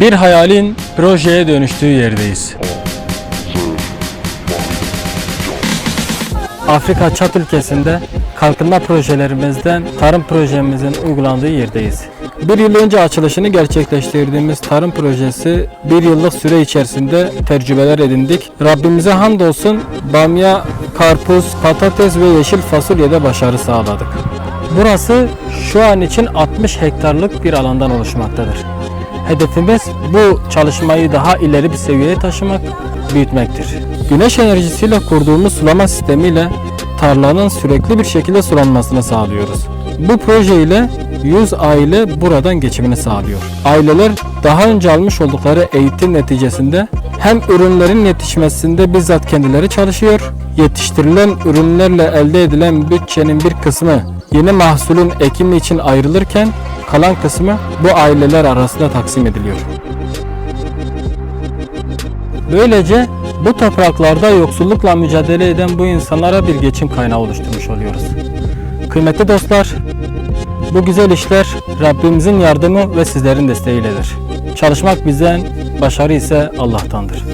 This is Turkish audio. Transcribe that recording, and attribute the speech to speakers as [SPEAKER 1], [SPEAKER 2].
[SPEAKER 1] Bir hayalin projeye dönüştüğü yerdeyiz. Afrika Çat ülkesinde kalkınma projelerimizden tarım projemizin uygulandığı yerdeyiz. Bir yıl önce açılışını gerçekleştirdiğimiz tarım projesi bir yıllık süre içerisinde tecrübeler edindik. Rabbimize hamdolsun bamya, karpuz, patates ve yeşil fasulyede başarı sağladık. Burası şu an için 60 hektarlık bir alandan oluşmaktadır. Hedefimiz bu çalışmayı daha ileri bir seviyeye taşımak, büyütmektir. Güneş enerjisiyle kurduğumuz sulama sistemiyle tarlanın sürekli bir şekilde sulanmasını sağlıyoruz. Bu proje ile 100 aile buradan geçimini sağlıyor. Aileler daha önce almış oldukları eğitim neticesinde hem ürünlerin yetişmesinde bizzat kendileri çalışıyor, yetiştirilen ürünlerle elde edilen bütçenin bir kısmı yeni mahsulün ekimi için ayrılırken kalan kısmı bu aileler arasında taksim ediliyor. Böylece bu topraklarda yoksullukla mücadele eden bu insanlara bir geçim kaynağı oluşturmuş oluyoruz. Kıymetli dostlar, bu güzel işler Rabbimizin yardımı ve sizlerin desteğiyledir. Çalışmak bizden, başarı ise Allah'tandır.